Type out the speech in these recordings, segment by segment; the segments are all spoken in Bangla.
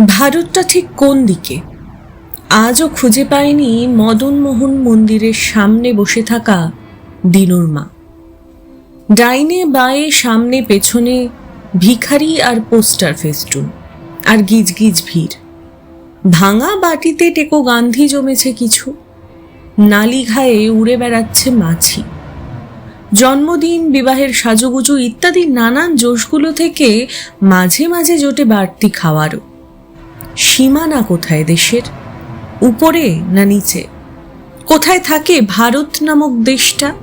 ভারতটা ঠিক কোন দিকে? আজও খুঁজে পায়নি মদনমোহন মন্দিরের সামনে বসে থাকা দিনুর মা। ডাইনে বায়ে সামনে পেছনে ভিখারি আর পোস্টার ফেস্টুন আর গিজগিজ ভিড়। ভাঙা বাটিতে টেকো গান্ধী জমেছে কিছু নালি ঘায়ে উড়ে বেড়াচ্ছে মাছি। জন্মদিন, বিবাহের সাজুগুজু ইত্যাদি নানান জোশগুলো থেকে মাঝে মাঝে জোটে বাড়তি খাওয়ারও। সীমানা কোথায় দেশের? উপরে না নিচে? কোথায় থাকে ভারত নামক দেশটা?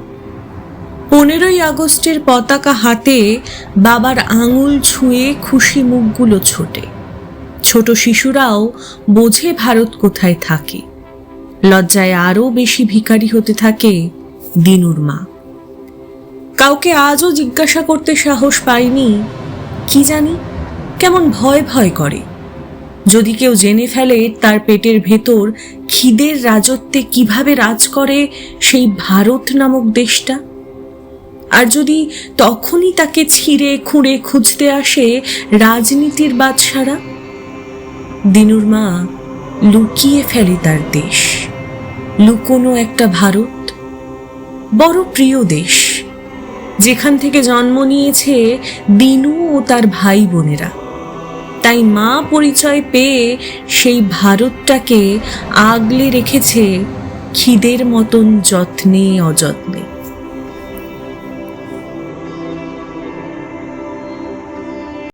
পনেরোই আগস্টের পতাকা হাতে বাবার আঙুল ছুঁয়ে খুশি মুখগুলো ছোটে। ছোট শিশুরাও বোঝে ভারত কোথায় থাকে। লজ্জায় আরও বেশি ভিখারি হতে থাকে দিনুর মা। কাউকে আজও জিজ্ঞাসা করতে সাহস পাইনি, কি জানি, কেমন ভয় ভয় করে। যদি কেউ জেনে ফেলে তার পেটের ভেতর খিদের রাজত্বে কীভাবে রাজ করে সেই ভারত নামক দেশটা? আর যদি তখনই তাকে ছিঁড়ে খুঁড়ে খুঁজতে আসে রাজনীতির বাদশারা? দিনুর মা লুকিয়ে ফেলে তার দেশ, লুকোনো একটা ভারত। বড় প্রিয় দেশ, যেখান থেকে জন্ম নিয়েছে দিনু ও তার ভাই বোনেরা। তাই মা পরিচয় পেয়ে সেই ভারতটাকে আগলে রেখেছে খিদের মতন যত্নে অযত্নে।